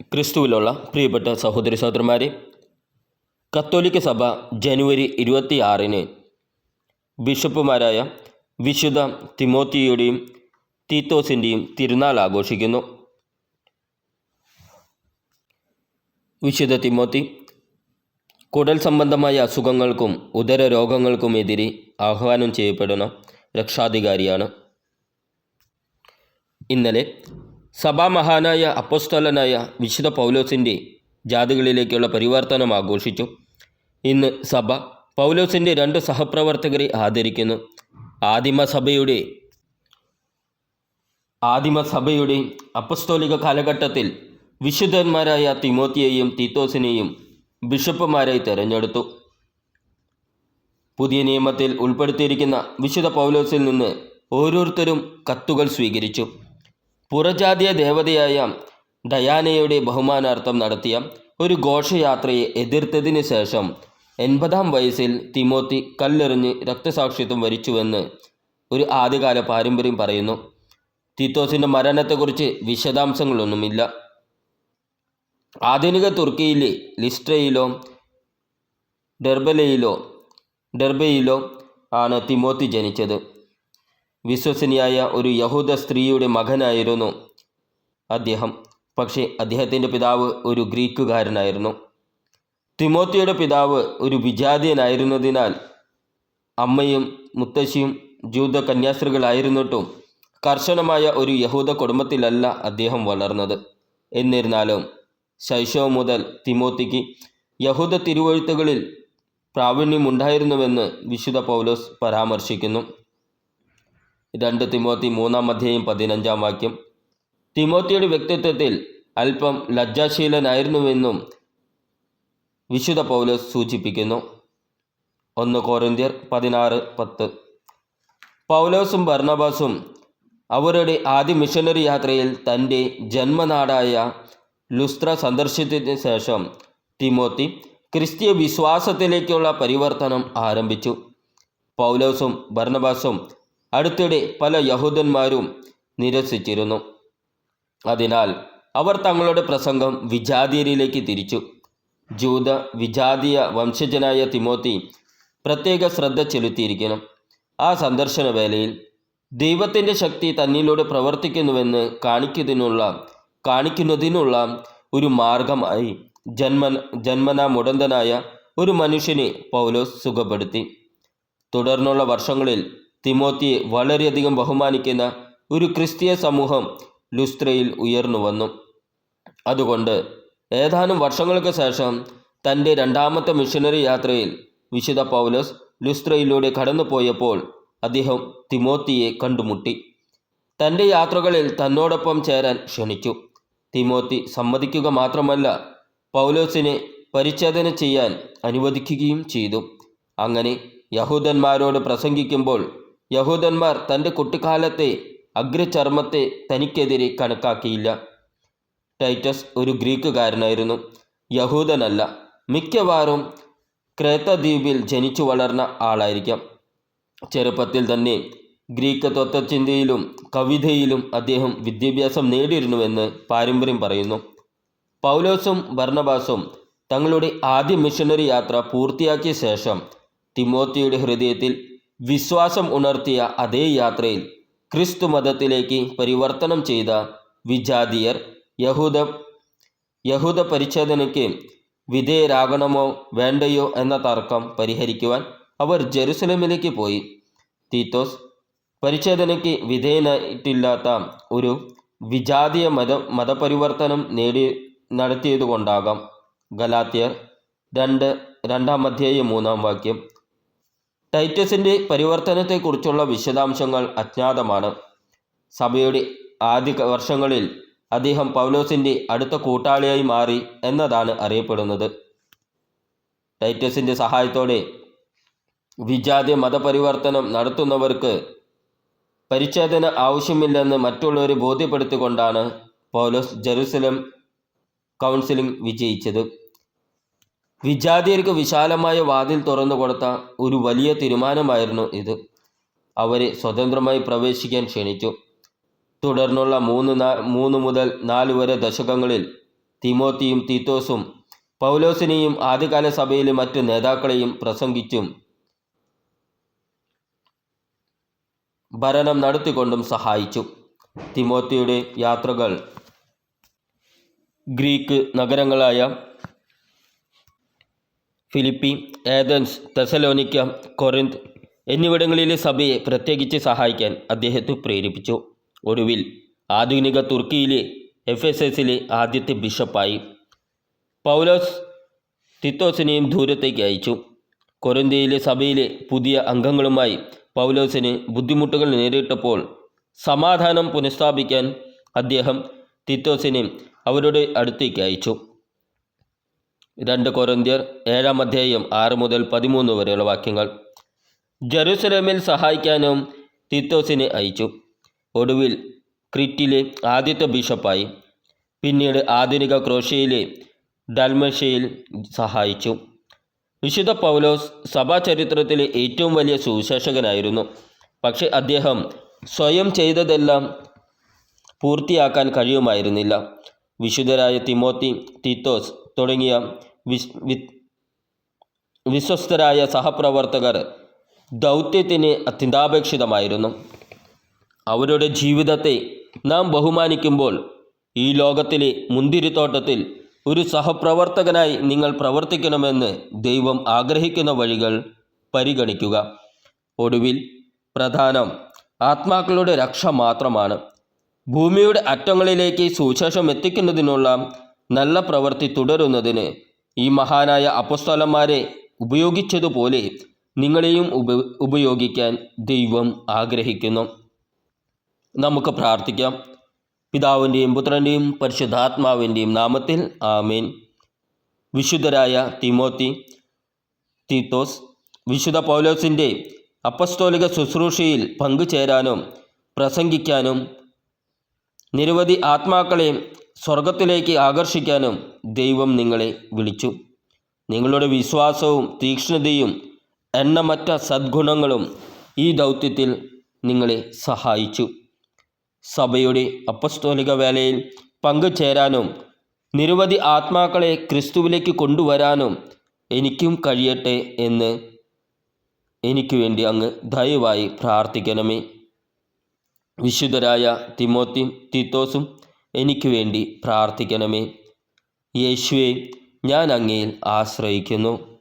ക്രിസ്തുവിലുള്ള പ്രിയപ്പെട്ട സഹോദരി സഹോദരന്മാരെ കത്തോലിക്ക സഭ ജനുവരി ഇരുപത്തിയാറിന് ബിഷപ്പുമാരായ വിശുദ്ധ തിമോത്തിയുടെയും തീത്തോസിന്റെയും തിരുനാൾ ആഘോഷിക്കുന്നു. വിശുദ്ധ തിമോത്തി കുടൽ സംബന്ധമായ അസുഖങ്ങൾക്കും ഉദര രോഗങ്ങൾക്കുമെതിരെ ആഹ്വാനം ചെയ്യപ്പെടുന്ന രക്ഷാധികാരിയാണ്. ഇന്നലെ സഭാമഹാനായ അപ്പോസ്തലനായ വിശുദ്ധ പൗലോസിന്റെ ജാതികളിലേക്കുള്ള പരിവർത്തനം ആഘോഷിച്ചു. ഇന്ന് സഭ പൗലോസിന്റെ രണ്ട് സഹപ്രവർത്തകരെ ആദരിക്കുന്നു. ആദിമസഭയുടെ ആദിമസഭയുടെ അപ്പസ്തോലിക കാലഘട്ടത്തിൽ വിശുദ്ധന്മാരായ തിമോത്തിയെയും തീത്തോസിനെയും ബിഷപ്പുമാരായി തെരഞ്ഞെടുത്തു. പുതിയ നിയമത്തിൽ ഉൾപ്പെടുത്തിയിരിക്കുന്ന വിശുദ്ധ പൗലോസിൽ നിന്ന് ഓരോരുത്തരും കത്തുകൾ സ്വീകരിച്ചു. പുറജാതീയ ദേവതയായ ഡയാനയുടെ ബഹുമാനാർത്ഥം നടത്തിയ ഒരു ഘോഷയാത്രയെ എതിർത്തതിന് ശേഷം എൺപതാം വയസ്സിൽ തിമോത്തി കല്ലെറിഞ്ഞ് രക്തസാക്ഷിത്വം വരിച്ചുവെന്ന് ഒരു ആദ്യകാല പാരമ്പര്യം പറയുന്നു. തീത്തോസിന്റെ മരണത്തെക്കുറിച്ച് വിശദാംശങ്ങളൊന്നുമില്ല. ആധുനിക തുർക്കിയിലെ ലിസ്ട്രയിലോ ഡെർബലയിലോ ഡെർബയിലോ ആണ് തിമോത്തി ജനിച്ചത്. വിശ്വസനീയായ ഒരു യഹൂദ സ്ത്രീയുടെ മകനായിരുന്നു അദ്ദേഹം. പക്ഷേ അദ്ദേഹത്തിന്റെ പിതാവ് ഒരു ഗ്രീക്കുകാരനായിരുന്നു. തിമോത്തിയുടെ പിതാവ് ഒരു വിജാതീയനായിരുന്നതിനാൽ അമ്മയും മുത്തശ്ശിയും ജൂത കന്യാസ്ത്രീകളായിരുന്നിട്ടും കർശനമായ ഒരു യഹൂദ കുടുംബത്തിലല്ല അദ്ദേഹം വളർന്നത്. എന്നിരുന്നാലും ശൈശവം മുതൽ തിമോത്തിക്ക് യഹൂദ തിരുവഴുത്തുകളിൽ പ്രാവീണ്യമുണ്ടായിരുന്നുവെന്ന് വിശുദ്ധ പൗലോസ് പരാമർശിക്കുന്നു. രണ്ട് തിമോത്തി മൂന്നാം അധ്യായം പതിനഞ്ചാം വാക്യം. തിമോത്തിയുടെ വ്യക്തിത്വത്തിൽ അല്പം ലജ്ജാശീലനായിരുന്നുവെന്നും വിശുദ്ധ പൗലോസ് സൂചിപ്പിക്കുന്നു. ഒന്ന് കോറിന്ത്യർ പതിനാറ് പത്ത്. പൗലോസും ഭർണബാസും അവരുടെ ആദ്യ മിഷനറി യാത്രയിൽ തന്റെ ജന്മനാടായ ലുസ്ത്ര സന്ദർശിച്ചതിന് ശേഷം തിമോത്തി ക്രിസ്തീയ വിശ്വാസത്തിലേക്കുള്ള പരിവർത്തനം ആരംഭിച്ചു. പൗലോസും ഭർണബാസും അടുത്തിടെ പല യഹൂദന്മാരും നിരസിച്ചിരുന്നു. അതിനാൽ അവർ തങ്ങളുടെ പ്രസംഗം വിജാതീയരിലേക്ക് തിരിച്ചു. ജൂത വിജാതീയ വംശജനായ തിമോത്തി പ്രത്യേക ശ്രദ്ധ ചെലുത്തിയിരിക്കണം. ആ സന്ദർശന വേളയിൽ ദൈവത്തിന്റെ ശക്തി തന്നിലൂടെ പ്രവർത്തിക്കുന്നുവെന്ന് കാണിക്കുന്നതിനുള്ള കാണിക്കുന്നതിനുള്ള ഒരു മാർഗമായി ജന്മ ജന്മനാ മുടന്തനായ ഒരു മനുഷ്യനെ പൗലോസ് സുഖപ്പെടുത്തി. തുടർന്നുള്ള വർഷങ്ങളിൽ തിമോത്തിയെ വളരെയധികം ബഹുമാനിക്കുന്ന ഒരു ക്രിസ്തീയ സമൂഹം ലുസ്ത്രയിൽ ഉയർന്നു വന്നു. അതുകൊണ്ട് ഏതാനും വർഷങ്ങൾക്ക് ശേഷം തന്റെ രണ്ടാമത്തെ മിഷനറി യാത്രയിൽ വിശുദ്ധ പൗലോസ് ലുസ്ത്രയിലൂടെ കടന്നുപോയപ്പോൾ അദ്ദേഹം തിമോത്തിയെ കണ്ടുമുട്ടി. തന്റെ യാത്രകളിൽ തന്നോടൊപ്പം ചേരാൻ ക്ഷണിച്ചു. തിമോത്തി സമ്മതിക്കുക മാത്രമല്ല പൗലോസിനെ പരിച്ഛേദന ചെയ്യാൻ അനുവദിക്കുകയും ചെയ്തു. അങ്ങനെ യഹൂദന്മാരോട് പ്രസംഗിക്കുമ്പോൾ യഹൂദന്മാർ തന്റെ കുട്ടിക്കാലത്തെ അഗ്രചർമ്മത്തെ തനിക്കെതിരെ കണക്കാക്കിയില്ല. ടൈറ്റസ് ഒരു ഗ്രീക്കുകാരനായിരുന്നു. യഹൂദനല്ല മിക്കവാറും ക്രേത്തദ്വീപിൽ ജനിച്ചു വളർന്ന ആളായിരിക്കാം. ചെറുപ്പത്തിൽ തന്നെ ഗ്രീക്ക് തത്വചിന്തയിലും കവിതയിലും അദ്ദേഹം വിദ്യാഭ്യാസം നേടിയിരുന്നുവെന്ന് പാരമ്പര്യം പറയുന്നു. പൗലോസും ഭർണബാസും തങ്ങളുടെ ആദ്യ മിഷനറി യാത്ര പൂർത്തിയാക്കിയ ശേഷം തിമോത്തിയുടെ ഹൃദയത്തിൽ വിശ്വാസം ഉണർത്തിയ അതേ യാത്രയിൽ ക്രിസ്തു മതത്തിലേക്ക് പരിവർത്തനം ചെയ്ത വിജാതിയർ യഹൂദ യഹൂദ പരിച്ഛേദനയ്ക്ക് വിധേയരാകണമോ വേണ്ടയോ എന്ന തർക്കം പരിഹരിക്കുവാൻ അവർ ജെറുസലമിലേക്ക് പോയി. തീത്തോസ് പരിച്ഛേദനയ്ക്ക് വിധേയനായിട്ടില്ലാത്ത ഒരു വിജാതീയ മത മതപരിവർത്തനം നേടി നടത്തിയതുകൊണ്ടാകാം. ഗലാത്യർ രണ്ട് രണ്ടാം അധ്യായം മൂന്നാം വാക്യം ടൈറ്റസിന്റെ പരിവർത്തനത്തെക്കുറിച്ചുള്ള വിശദാംശങ്ങൾ അജ്ഞാതമാണ്. സഭയുടെ ആദ്യ വർഷങ്ങളിൽ അദ്ദേഹം പൗലോസിന്റെ അടുത്ത കൂട്ടാളിയായി മാറി എന്നതാണ് അറിയപ്പെടുന്നത്. ടൈറ്റസിന്റെ സഹായത്തോടെ വിജാതി മതപരിവർത്തനം നടത്തുന്നവർക്ക് പരിച്ഛേദന ആവശ്യമില്ലെന്ന് മറ്റുള്ളവരെ ബോധ്യപ്പെടുത്തിക്കൊണ്ടാണ് പൗലോസ് ജെറുസലം കൗൺസിലിംഗ് വിജയിച്ചത്. വിജാതിയർക്ക് വിശാലമായ വാതിൽ തുറന്നു കൊടുത്ത ഒരു വലിയ തീരുമാനമായിരുന്നു ഇത്. അവരെ സ്വതന്ത്രമായി പ്രവേശിക്കാൻ ക്ഷണിച്ചു. തുടർന്നുള്ള മൂന്ന് മൂന്ന് മുതൽ നാല് വരെ ദശകങ്ങളിൽ തിമോത്തിയും തീത്തോസും പൗലോസിനെയും ആദ്യകാല സഭയിലെ മറ്റു നേതാക്കളെയും പ്രസംഗിച്ചും ഭരണം നടത്തിക്കൊണ്ടും സഹായിച്ചു. തിമോത്തിയുടെ യാത്രകൾ ഗ്രീക്ക് നഗരങ്ങളായ ഫിലിപ്പി ഏതൻസ് തെസലോനിക്ക കൊറിന്ത് എന്നിവിടങ്ങളിലെ സഭയെ പ്രത്യേകിച്ച് സഹായിക്കാൻ അദ്ദേഹത്തെ പ്രേരിപ്പിച്ചു. ഒടുവിൽ ആധുനിക തുർക്കിയിലെ എഫ് എസ് എസിലെ ആദ്യത്തെ ബിഷപ്പായി പൗലോസ് തിത്തോസിനെയും ദൂരത്തേക്ക് അയച്ചു. കൊറിന്ത്യയിലെ സഭയിലെ പുതിയ അംഗങ്ങളുമായി പൗലോസിന് ബുദ്ധിമുട്ടുകൾ നേരിട്ടപ്പോൾ സമാധാനം പുനഃസ്ഥാപിക്കാൻ അദ്ദേഹം തിത്തോസിനെ അവരുടെ അടുത്തേക്ക് അയച്ചു. രണ്ട് കൊരന്തിയർ ഏഴാം അധ്യായം ആറ് മുതൽ പതിമൂന്ന് വരെയുള്ള വാക്യങ്ങൾ. ജെറുസലേമിൽ സഹായിക്കാനും തിത്തോസിനെ അയച്ചു. ഒടുവിൽ ക്രിറ്റിലെ ആദ്യത്തെ ബിഷപ്പായി പിന്നീട് ആധുനിക ക്രോഷ്യയിലെ ഡൽമഷയിൽ സഹായിച്ചു. വിശുദ്ധ പൗലോസ് സഭാ ചരിത്രത്തിലെ ഏറ്റവും വലിയ സുവിശേഷകനായിരുന്നു. പക്ഷേ അദ്ദേഹം സ്വയം ചെയ്തതെല്ലാം പൂർത്തിയാക്കാൻ കഴിയുമായിരുന്നില്ല. വിശുദ്ധരായ തിമോത്തി തീത്തോസ് തുടങ്ങിയ വിശ്വസ്തരായ സഹപ്രവർത്തകർ ദൗത്യത്തിന് അത്യന്താപേക്ഷിതമായിരുന്നു. അവരുടെ ജീവിതത്തെ നാം ബഹുമാനിക്കുമ്പോൾ ഈ ലോകത്തിലെ മുന്തിരിത്തോട്ടത്തിൽ ഒരു സഹപ്രവർത്തകനായി നിങ്ങൾ പ്രവർത്തിക്കണമെന്ന് ദൈവം ആഗ്രഹിക്കുന്ന വഴികൾ പരിഗണിക്കുക. ഒടുവിൽ പ്രധാനം ആത്മാക്കളുടെ രക്ഷ മാത്രമാണ്. ഭൂമിയുടെ അറ്റങ്ങളിലേക്ക് സുശേഷം എത്തിക്കുന്നതിനുള്ള നല്ല പ്രവൃത്തി തുടരുന്നതിന് ഈ മഹാനായ അപ്പസ്തലന്മാരെ ഉപയോഗിച്ചതുപോലെ നിങ്ങളെയും ഉപ ഉപയോഗിക്കാൻ ദൈവം ആഗ്രഹിക്കുന്നു. നമുക്ക് പ്രാർത്ഥിക്കാം. പിതാവിന്റെയും പുത്രന്റെയും പരിശുദ്ധാത്മാവിന്റെയും നാമത്തിൽ ആമേൻ. വിശുദ്ധരായ തിമോത്തി തീത്തോസ് വിശുദ്ധ പൗലോസിന്റെ അപ്പസ്തോലിക ശുശ്രൂഷയിൽ പങ്കുചേരാനും പ്രസംഗിക്കാനും നിരവധി ആത്മാക്കളെ സ്വർഗത്തിലേക്ക് ആകർഷിക്കാനും ദൈവം നിങ്ങളെ വിളിച്ചു. നിങ്ങളുടെ വിശ്വാസവും തീക്ഷ്ണതയും എണ്ണമറ്റ സദ്ഗുണങ്ങളും ഈ ദൗത്യത്തിൽ നിങ്ങളെ സഹായിച്ചു. സഭയുടെ അപ്പസ്തോലിക വേലയിൽ പങ്കുചേരാനും നിരവധി ആത്മാക്കളെ ക്രിസ്തുവിലേക്ക് കൊണ്ടുവരാനും എനിക്കും കഴിയട്ടെ എന്ന് എനിക്ക് വേണ്ടി അങ്ങ് ദയവായി പ്രാർത്ഥിക്കണമേ. വിശുദ്ധരായ തിമോത്തിയും തീത്തോസും എനിക്ക് വേണ്ടി പ്രാർത്ഥിക്കണമേ. യേശുവെ ഞാൻ അങ്ങയിൽ ആശ്രയിക്കുന്നു.